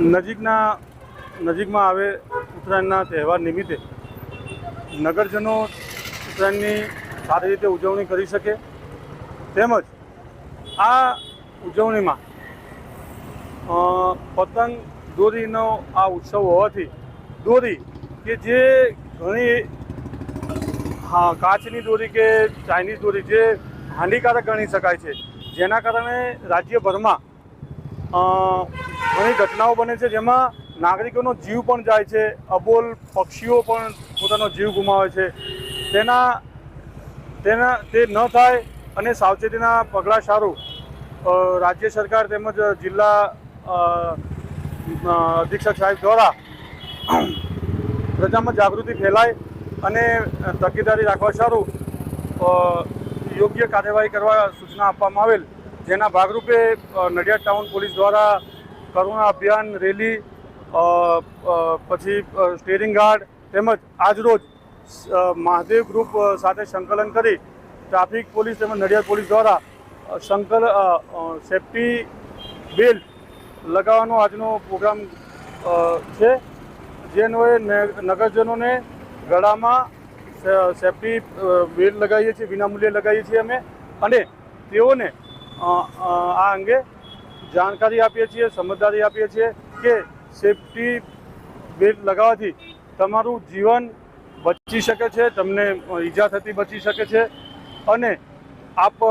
નજીકના, નજીકમાં આવે ઉત્તરાયણના તહેવાર નિમિત્તે નગરજનો ઉત્તરાયણની સારી રીતે ઉજવણી કરી શકે. તેમજ આ ઉજવણીમાં પતંગ દોરીનો આ ઉત્સવ હોવાથી દોરી કે જે ઘણી, હા, કાચની દોરી કે ચાઇનીઝ દોરી જે હાનિકારક ગણી શકાય છે, જેના કારણે રાજ્યભરમાં ઘણી ઘટનાઓ બને છે જેમાં નાગરિકોનો જીવ પણ જાય છે, અબોલ પક્ષીઓ પણ પોતાનો જીવ ગુમાવે છે. તેના તેના, તે ન થાય અને સાવચેતીના પગલાં સારું. રાજ્ય સરકાર તેમજ જિલ્લા અધિક્ષક સાહેબ દ્વારા પ્રજામાં જાગૃતિ ફેલાય અને તકેદારી રાખવા સારું યોગ્ય કાર્યવાહી કરવા સૂચના આપવામાં આવેલ. જેના ભાગરૂપે નડિયાદ ટાઉન પોલીસ દ્વારા કરુણા અભિયાન રેલી પછી સ્ટેરિંગ ગાર્ડ તેમજ આજરોજ મહાદેવ ગ્રુપ સાથે સંકલન કરી ટ્રાફિક પોલીસ તેમજ નડિયાદ પોલીસ દ્વારા સંકલ સેફટી બેલ્ટ લગાવવાનો આજનો પ્રોગ્રામ છે. જેનોએ નગરજનોને ગળામાં સેફટી બેલ્ટ લગાવીએ છીએ, વિનામૂલ્યે લગાવીએ છીએ અમે. અને તેઓને આ અંગે જાણકારી આપીએ છીએ, સમજદારી આપીએ છીએ કે સેફટી બેલ્ટ લગાવવાથી તમારું જીવન બચી શકે છે, તમને ઈજા થતી બચી શકે છે અને આપ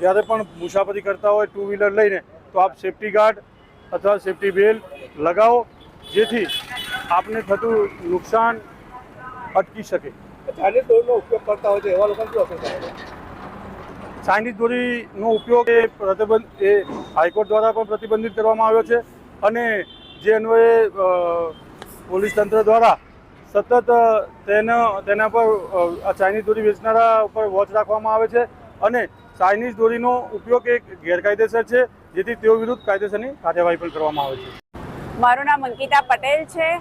જ્યારે પણ મુસાફરી કરતા હોય ટુ વ્હીલર લઈને, તો આપ સેફટી ગાર્ડ અથવા સેફટી બેલ્ટ લગાવો, જેથી આપને થતું નુકસાન અટકી શકે. ચાઇનીઝ દોરનો ઉપયોગ કરતા હોય છે એવા લોકોને શું અસર થાય? ચાઇનીઝ દોરીનો ઉપયોગ એ પ્રતિબંધ એ હાઈકોર્ટ દ્વારા પણ પ્રતિબંધિત કરવામાં આવ્યો છે અને જે અન્વયે પોલીસ તંત્ર દ્વારા સતત તેનો, તેના પર ચાઇનીઝ દોરી વેચનારા ઉપર વોચ રાખવામાં આવે છે અને ચાઇનીઝ દોરીનો ઉપયોગ એક ગેરકાયદેસર છે, જેથી તેઓ વિરુદ્ધ કાયદેસરની કાર્યવાહી પણ કરવામાં આવે છે. મારું નામ અંકિતા પટેલ છે.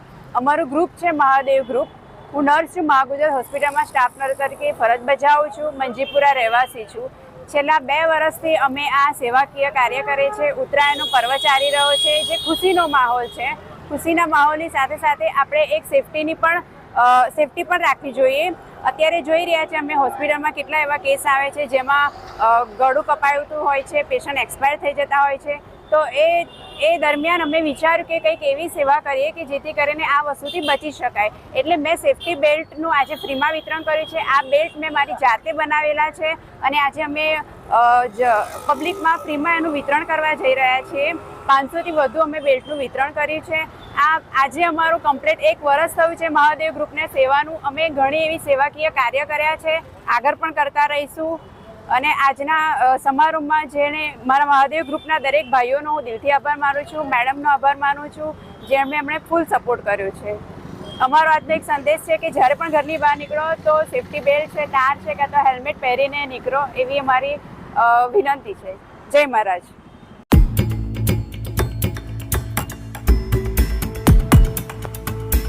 અમારું ગ્રુપ છે મહાદેવ ગ્રુપ. હું નર્સ છું. મહાગુજર હોસ્પિટલમાં સ્ટાફ નર્સ તરીકે ફરજ બજાવું છું. મંજીપુરા રહેવાસી છું. છેલ્લા બે વર્ષથી અમે આ સેવાકીય કાર્ય કરીએ છીએ ઉત્તરાયણનો પર્વ ચાલી રહ્યો છે. જે ખુશીનો માહોલ છે. ખુશીના માહોલની સાથે સાથે આપણે એક સેફટીની પણ સેફટી પણ રાખવી જોઈએ. અત્યારે જોઈ રહ્યા છીએ અમે હોસ્પિટલમાં કેટલા એવા કેસ આવે છે જેમાં ગળું કપાયું હોય છે, પેશન્ટ એક્સપાયર થઈ જતા હોય છે. તો એ એ દરમિયાન અમે વિચાર્યું કે કંઈક એવી સેવા કરીએ કે જેથી કરીને આ વસ્તુથી બચી શકાય. એટલે મેં સેફટી બેલ્ટનું આજે ફ્રીમાં વિતરણ કર્યું છે. આ બેલ્ટ મેં મારી જાતે બનાવેલા છે અને આજે અમે પબ્લિકમાં ફ્રીમાં એનું વિતરણ કરવા જઈ રહ્યા છીએ. પાંચસોથી વધુ અમે બેલ્ટનું વિતરણ કર્યું છે. આ, આજે અમારું કમ્પ્લીટ એક વર્ષ થયું છે મહાદેવ ગ્રુપને સેવાનું. અમે ઘણી એવી સેવાકીય કાર્ય કર્યા છે. આગળ પણ કરતા રહીશું. અને આજના સમારોહમાં જેણે મારા મહાદેવ ગ્રુપના દરેક ભાઈઓનો હું દિલથી આભાર માનું છું, મેડમનો આભાર માનું છું, જેમણે એમણે ફૂલ સપોર્ટ કર્યો છે. અમારો આજનો એક સંદેશ છે કે જ્યારે પણ ઘરની બહાર નીકળો તો સેફટી બેલ્ટ છે, તાર છે, કાં તો હેલ્મેટ પહેરીને નીકળો એવી અમારી વિનંતી છે. જય મહારાજ.